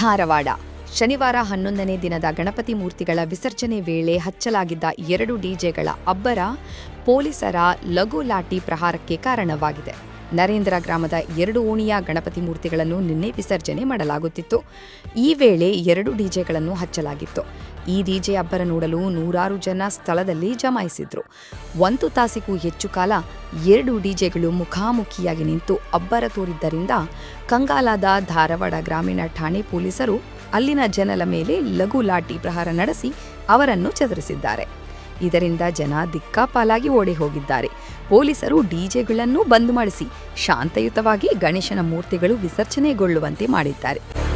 ಧಾರವಾಡ. ಶನಿವಾರ ಹನ್ನೊಂದನೇ ದಿನದ ಗಣಪತಿ ಮೂರ್ತಿಗಳ ವಿಸರ್ಜನೆ ವೇಳೆ ಹಚ್ಚಲಾಗಿದ್ದ ಎರಡು ಡಿಜೆಗಳ ಅಬ್ಬರ ಪೊಲೀಸರ ಲಘು ಲಾಠಿ ಪ್ರಹಾರಕ್ಕೆ ಕಾರಣವಾಗಿದೆ. ನರೇಂದ್ರ ಗ್ರಾಮದ ಎರಡು ಓಣಿಯ ಗಣಪತಿ ಮೂರ್ತಿಗಳನ್ನು ನಿನ್ನೆ ವಿಸರ್ಜನೆ ಮಾಡಲಾಗುತ್ತಿತ್ತು. ಈ ವೇಳೆ ಎರಡು ಡಿಜೆಗಳನ್ನು ಹಚ್ಚಲಾಗಿತ್ತು. ಈ ಡಿಜೆ ಅಬ್ಬರ ನೋಡಲು ನೂರಾರು ಜನ ಸ್ಥಳದಲ್ಲಿ ಜಮಾಯಿಸಿದ್ರು. ಒಂದು ತಾಸಿಗೂ ಹೆಚ್ಚು ಕಾಲ ಎರಡು ಡಿಜೆಗಳು ಮುಖಾಮುಖಿಯಾಗಿ ನಿಂತು ಅಬ್ಬರ ತೋರಿದ್ದರಿಂದ ಕಂಗಾಲಾದ ಧಾರವಾಡ ಗ್ರಾಮೀಣ ಠಾಣೆ ಪೊಲೀಸರು ಅಲ್ಲಿನ ಜನರ ಮೇಲೆ ಲಘು ಲಾಠಿ ಪ್ರಹಾರ ನಡೆಸಿ ಅವರನ್ನು ಚದುರಿಸಿದ್ದಾರೆ. ಇದರಿಂದ ಜನ ದಿಕ್ಕಾಪಾಲಾಗಿ ಓಡಿ ಹೋಗಿದ್ದಾರೆ ಪೊಲೀಸರು ಡಿಜೆಗಳನ್ನು ಬಂದ್ ಮಾಡಿಸಿ ಶಾಂತಯುತವಾಗಿ ಗಣೇಶನ ಮೂರ್ತಿಗಳು ವಿಸರ್ಜನೆಗೊಳ್ಳುವಂತೆ ಮಾಡಿದ್ದಾರೆ.